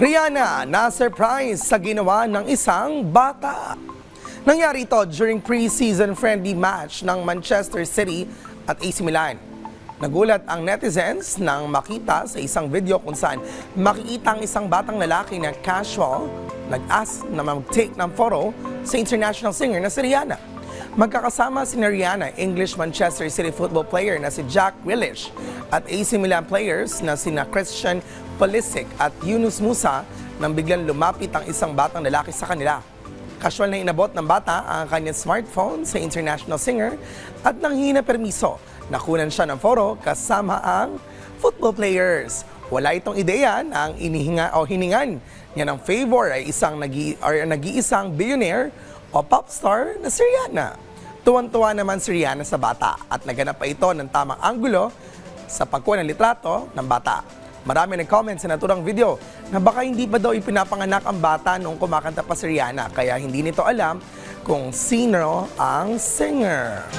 Rihanna na-surprise sa ginawa ng isang bata. Nangyari ito during pre-season friendly match ng Manchester City at AC Milan. Nagulat ang netizens nang makita sa isang video kung saan makikita ang isang batang lalaki na casual nag-ask na mag-take ng photo sa international singer na si Rihanna. Magkakasama si Rihanna, English Manchester City football player na si Jack Grealish at AC Milan players na sina Christian Pulisic at Yunus Musa nang biglang lumapit ang isang batang lalaki sa kanila. Casual na inabot ng bata ang kanyang smartphone sa international singer at nang hina permiso, nakunan siya ng photo kasama ang football players. Wala itong ideya na ang inihinga o hiningan niya ng favor ay isang nag-iisang billionaire o pop star na si Rihanna. Tuwan-tuwa naman si Rihanna sa bata at naganap pa ito ng tamang anggulo sa pagkuha ng litrato ng bata. Marami nag-comment sa naturang video na baka hindi pa daw ipinapanganak ang bata noong kumakanta pa si Rihanna kaya hindi nito alam kung sino ang singer.